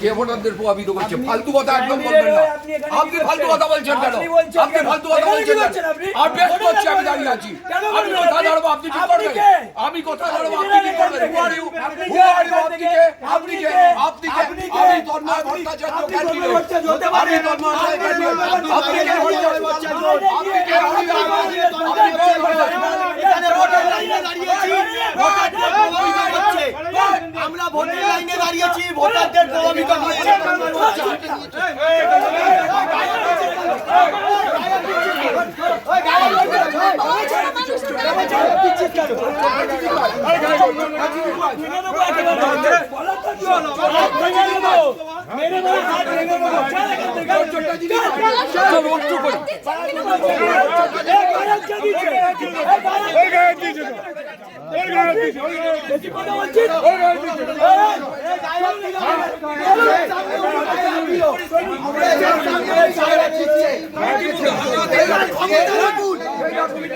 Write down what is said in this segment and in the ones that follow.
কে ভোটারদের প্রভাবিত করছে? ফালতু কথা একদম বলবেন না। আপনি কি ফালতু কথা বলছেন কেন? আপনি? ফালতু কথা বলছেন? আর বেশ করছি আমি দাঁড়িয়ে আছি। আমি কথা দাঁড়াবো আপনি ঠিক করবেন? আমি কথা দাঁড়াবো আপনি আপনি করবেন you? আপনি Who কে? are you? আপনি কে? আপনি কে? আপনি কে? আমি তন্ময় ভট্টাচার্য ক্যান্ডিডেট ভট্টাচার্য। আমি তন্ময় আপনি কে ভট্টাচার্য। ভট্টাচার্য আপনি কে? আমি আপনি কে এখানে ভোটের লাইনে দাঁড়িয়েছি ভোটারদের প্রভাবিত করছে আমরা ভোটের লাইনে দাঁড়িয়েছি ভোটারদের প্রভাবিত করছে। চলো একটু করে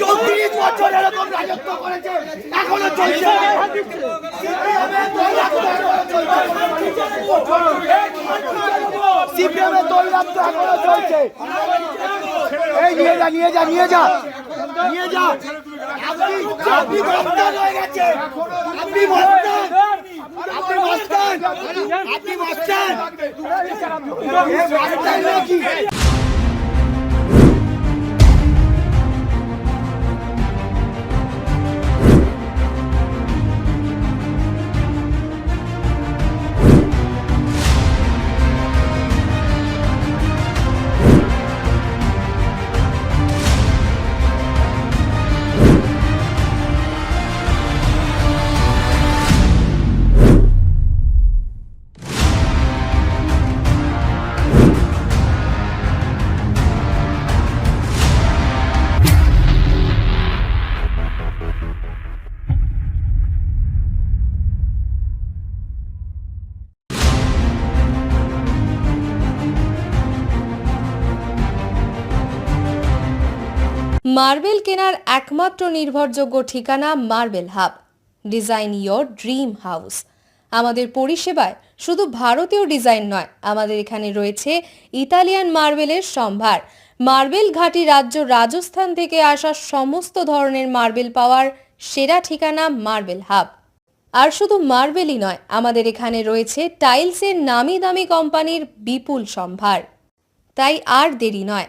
চৌত্রিশ বছর এরকম রাজত্ব করেছে। এখনও চলছে। সিপিএম এর দৌড়াত্ম এখনও চলছে। এই নিয়ে যা নিয়ে যা নিয়ে যা। নিয়ে যা। আপনি গ্রেফতার হয়ে গেছে আপনি মাস্টার আপনি মাস্টার আপনি মস্তান মার্বেল কেনার একমাত্র নির্ভরযোগ্য ঠিকানা marble hub, design your dream house. আমাদের পরিষেবায় শুধু ভারতীয় ডিজাইন নয়, আমাদের এখানে রয়েছে ইতালিয়ান মার্বেলের সম্ভার। মার্বেল ঘাটি রাজ্য রাজস্থান থেকে আসা সমস্ত ধরনের মার্বেল পাওয়ার সেরা ঠিকানা মার্বেল হাব। আর শুধু মার্বেলই নয়, আমাদের এখানে রয়েছে টাইলসের নামি দামি কোম্পানির বিপুল সম্ভার। তাই আর দেরি নয়